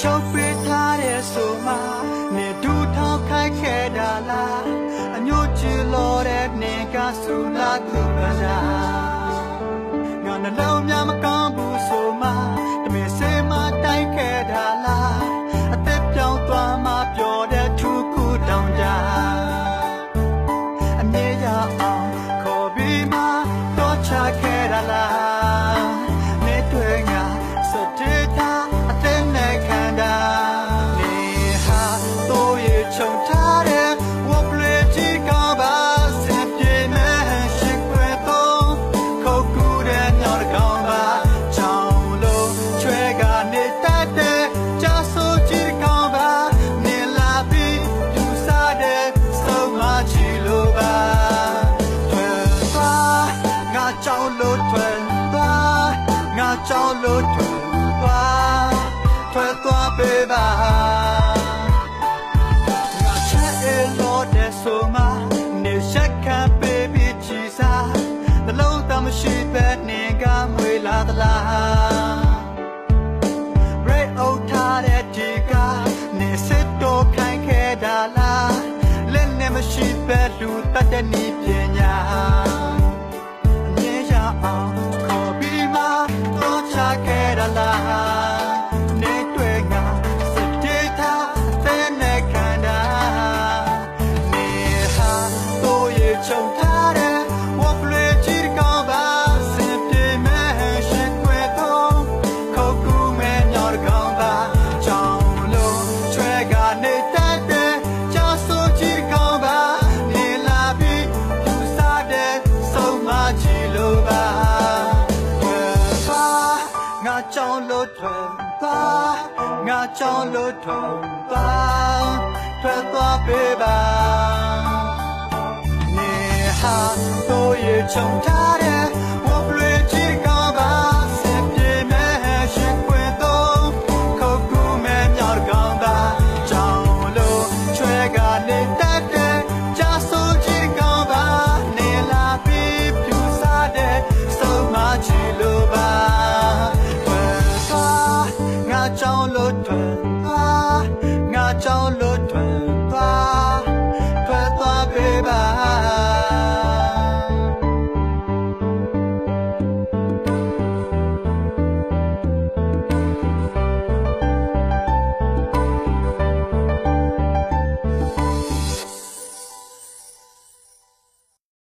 ရှုပ်ပေးထားတဲ့ဆိုမှနေဒူထောက်ခိုက်ခဲ့တာလားအမျိုးချီလို့တဲ့နေကဆူလာခုကနာငါနှလုံးများမကောင်းဘူးဆိုမှတမင်စေမတိုက်ခဲ့တာလားအသက်ပြောင်းသွားမှပျော်တဲ့သူကူတောင်တာအမြဲရအောင်ခေါ်ပြီးမှတော့ချခဲ့ သွားထွက်သွားပေးပါငါချက်အလို့တဲ့ဆိုမှနေချက်ခံပေးပြီးချီစားနှလုံးသားမရှိပဲနေကမွေလာသလား break out ထားတဲ့ဒီကနေစစ်တော့ခိုင်းခဲ့တာလားလက်နဲ့မရှိပဲလူတတ်တဲ့နီးပညာ ခဲ့ dans l'autre pas ngã trong l'autre pas thoát qua bê ba nè ha tôi yêu trong tháng 找了段